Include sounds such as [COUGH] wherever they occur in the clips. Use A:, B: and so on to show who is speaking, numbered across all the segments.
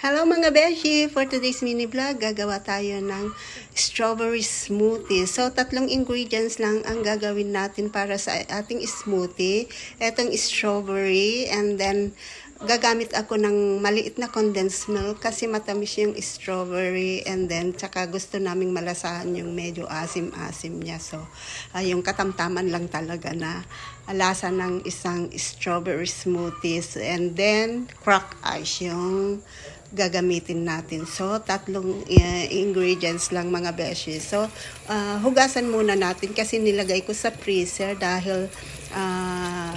A: Hello mga beshi! For today's mini vlog, gagawa tayo ng strawberry smoothie. So, tatlong ingredients lang ang gagawin natin para sa ating smoothie. Etong strawberry and then gagamit ako ng maliit na condensed milk kasi matamis yung strawberry and then tsaka gusto naming malasahan yung medyo asim-asim niya. So, ah, yung katamtaman lang talaga na lasa ng isang strawberry smoothies and then crack ice yung gagamitin natin. So, tatlong uh, ingredients lang mga beshi. So, uh, hugasan muna natin kasi nilagay ko sa freezer dahil uh,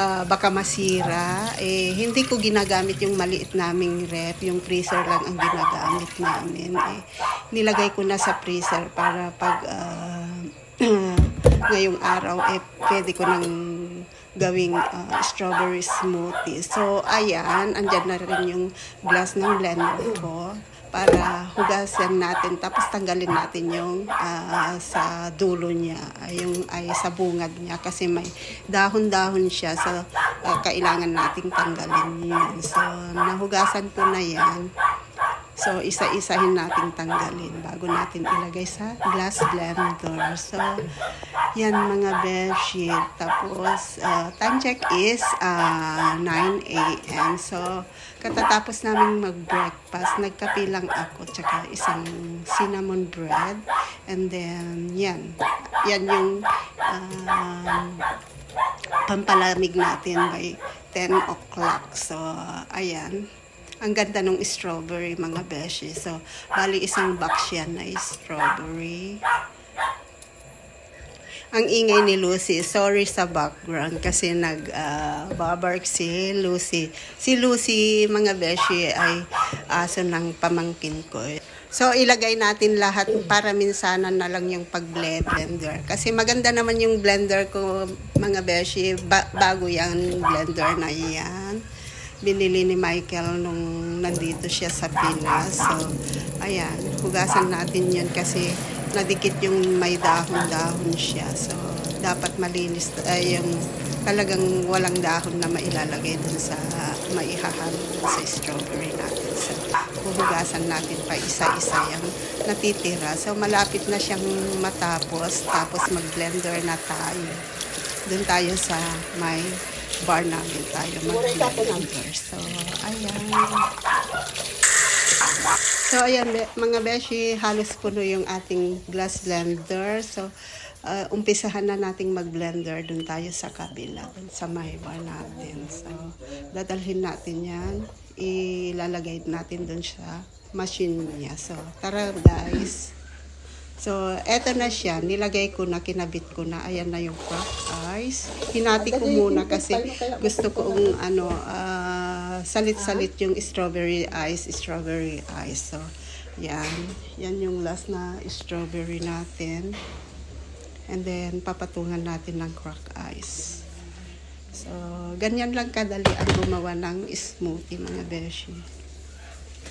A: uh, baka masira. Eh, hindi ko ginagamit yung maliit naming rep. Yung freezer lang ang ginagamit namin. Eh, nilagay ko na sa freezer para pag uh, [CLEARS THROAT] ngayong araw, eh, pwede ko nang gawing uh, strawberry smoothie. So, ayan, andyan na rin yung glass ng blender ko para hugasan natin tapos tanggalin natin yung uh, sa dulo niya yung ay sa bungad niya kasi may dahon-dahon siya. So uh, kailangan nating tanggalin yun. So nahugasan ko na yan So, isa-isahin nating tanggalin bago natin ilagay sa glass blender. So, yan mga bedsheet. Tapos, uh, time check is uh, 9 a.m. So, katatapos namin mag-breakfast, nagkape lang ako, tsaka isang cinnamon bread. And then, yan. Yan yung um, pampalamig natin by 10 o'clock. So, ayan. Ang ganda ng strawberry, mga beshi. So, bali isang box yan na strawberry. Ang ingay ni Lucy, sorry sa background kasi nag uh, si Lucy. Si Lucy, mga beshi, ay aso ng pamangkin ko. So, ilagay natin lahat para minsanan na lang yung pag-blender. Kasi maganda naman yung blender ko, mga beshi, ba- bago yung blender na yan binili ni Michael nung nandito siya sa Pinas. So, ayan, hugasan natin yun kasi nadikit yung may dahon-dahon siya. So, dapat malinis, ay yung talagang walang dahon na mailalagay dun sa maihahalo dun sa strawberry natin. So, huhugasan natin pa isa-isa yung natitira. So, malapit na siyang matapos. Tapos, mag-blender na tayo. Dun tayo sa may bar namin tayo mag-blender. So, ayan. So, ayan, be- mga beshi, halos puno yung ating glass blender. So, uh, umpisahan na nating mag-blender dun tayo sa kabila, dun sa may bar natin. So, dadalhin natin yan. Ilalagay natin dun sa machine niya. So, tara guys. So, eto na siya. Nilagay ko na, kinabit ko na. Ayan na yung crack ice. Hinati ko muna kasi gusto kong ano, ah, salit-salit yung strawberry ice, strawberry ice. So, yan. Yan yung last na strawberry natin. And then, papatungan natin ng crack ice. So, ganyan lang kadali ang gumawa ng smoothie, mga beshi.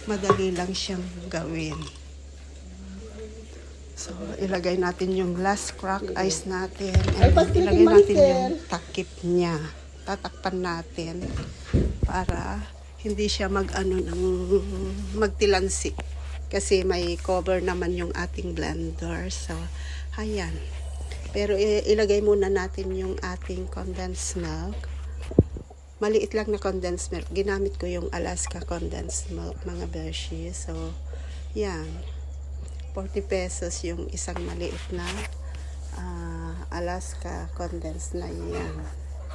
A: Madali lang siyang gawin. So, ilagay natin yung last crack ice natin. And ilagay natin yung takip niya. Tatakpan natin para hindi siya mag-ano ng magtilansi. Kasi may cover naman yung ating blender. So, ayan. Pero ilagay muna natin yung ating condensed milk. Maliit lang na condensed milk. Ginamit ko yung Alaska condensed milk, mga beshi. So, yan. 40 pesos yung isang maliit na ah, Alaska condensed na yan.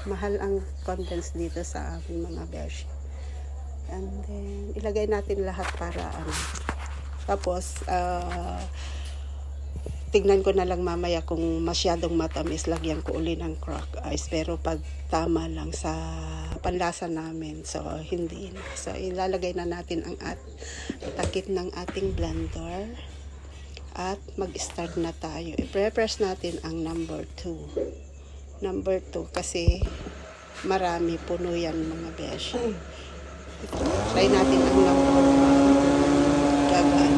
A: Mahal ang condensed dito sa ating mga beshi. And then, ilagay natin lahat para ano. Tapos, ah, tignan ko na lang mamaya kung masyadong matamis, lagyan ko uli ng crack ice. Pero pag tama lang sa panlasa namin, so hindi na. So, ilalagay na natin ang at takip ng ating blender. At mag-start na tayo. I-press natin ang number 2. Number 2 kasi marami puno yan mga beshi. Try natin ang number 1. Gagan.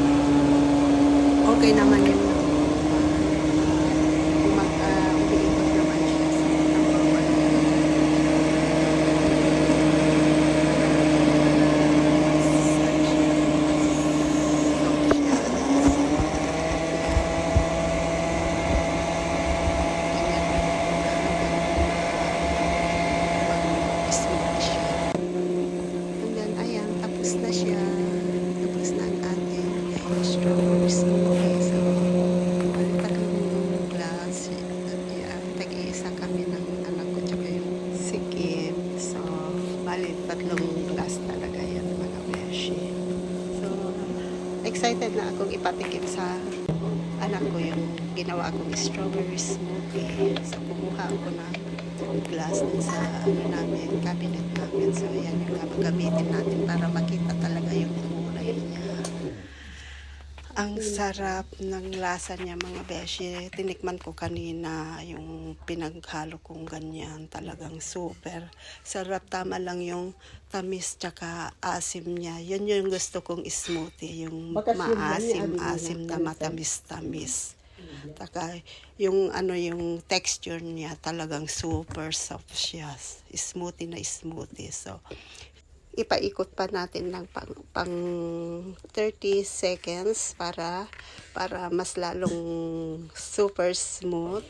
A: Okay naman yung mag, uh, umiikot naman siya sa number 1. Tapos na siya. Tapos na ang ating strawberry smoothie. So, bali tatlong glass. Yeah, tag-iisa kami ng anak ko tsaka yung si Kim. So, bali tatlong glass talaga yan mga beshi. So, excited na ipatikim sa anak ko yung ginawa kong strawberry smoothie. So, kumuha ako ng glass dun sa ano namin, cabinet namin. So, yan yung gagamitin natin para makita talaga yung. Ang sarap ng lasa niya mga beshi. Tinikman ko kanina yung pinaghalo kong ganyan. Talagang super. Sarap tama lang yung tamis tsaka asim niya. Yun yung gusto kong smoothie. Yung
B: Bakas yun,
A: maasim,
B: ganyan,
A: asim na matamis-tamis. Taka, yung ano yung texture niya talagang super soft siya. Smoothie na smoothie. So, ipaikot pa natin ng pang, pang 30 seconds para para mas lalong super smooth.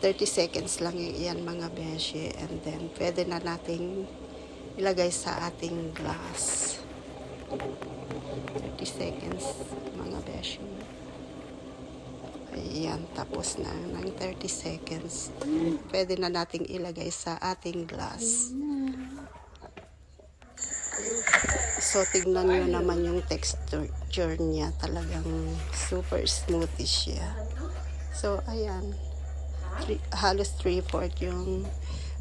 A: 30 seconds lang yan mga beshi and then pwede na nating ilagay sa ating glass. 30 seconds mga beshi. Ayan, tapos na ng 30 seconds. Pwede na nating ilagay sa ating glass. So, tignan nyo naman yung texture niya. Talagang super smoothy siya. So, ayan. Three, halos 3-4 yung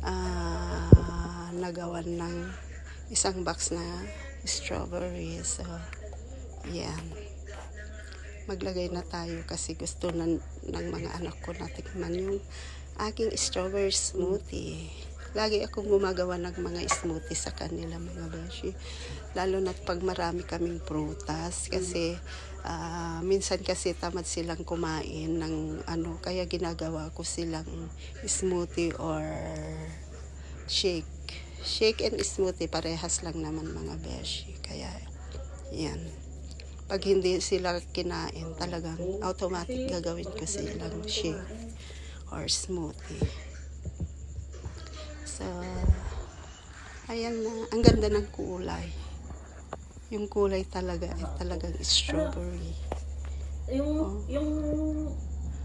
A: ah, nagawan ng isang box na strawberry. So, yan. Maglagay na tayo kasi gusto na, ng mga anak ko na tikman yung aking strawberry smoothie. Lagi akong gumagawa ng mga smoothie sa kanila mga beshi. Lalo na pag marami kaming prutas kasi ah, minsan kasi tamad silang kumain ng ano kaya ginagawa ko silang smoothie or shake. Shake and smoothie parehas lang naman mga beshi. Kaya yan. Pag hindi sila kinain, talagang automatic gagawin ko silang shake or smoothie. So, ayan na. Ang ganda ng kulay. Yung kulay talaga ay talagang strawberry.
B: Yung, yung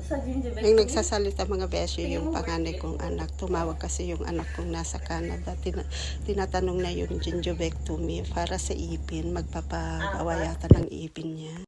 B: sa gingerbread.
A: Yung nagsasalita mga beshi, yung panganay kong anak, tumawag kasi yung anak kong nasa Canada. Tina, tinatanong na yung gingivectomy para sa ipin, magpapagawa yata ng ipin niya.